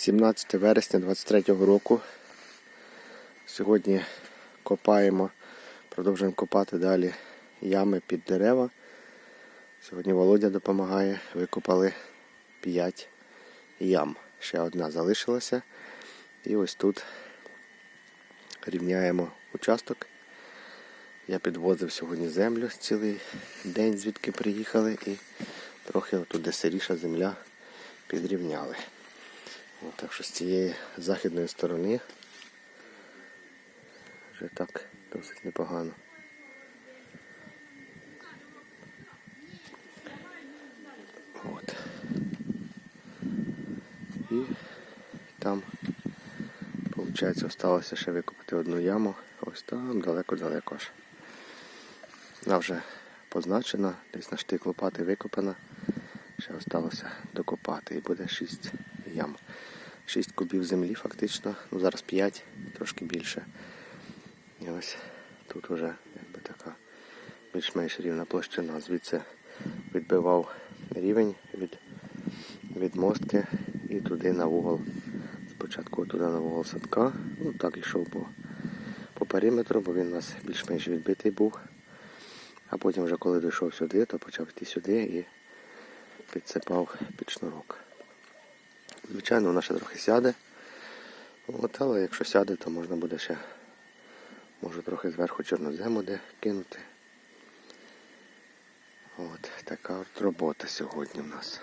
17 вересня 23 року. Сьогодні копаємо, продовжуємо копати далі ями під дерева. Сьогодні Володя допомагає. Викопали 5 ям. Ще одна залишилася. І ось тут рівняємо участок. Я підвозив сьогодні землю цілий день, звідки приїхали, і трохи отут, де сиріша земля, підрівняли. От, так що з цієї західної сторони вже так досить непогано. От. І там, виходить, залишилося ще викопати одну яму. Ось там далеко-далеко аж. Вона вже позначена, десь на штик лопати викопана. Ще залишилося докопати і буде 6 ям. 6 кубів землі фактично. Ну зараз 5, трошки більше. І ось тут вже якби така більш-менш рівна площина. Звідси відбивав рівень від, від мостки і туди на вугол. Спочатку туди на вугол садка. Ну так ішов по, по периметру, бо він у нас більш-менш відбитий був. А потім вже коли дійшов сюди, то почав йти сюди і підсипав під шнурок. Звичайно, вона ще трохи сяде. От, але якщо сяде, то можна буде ще може трохи зверху чорнозему де кинути. От, така от робота сьогодні в нас.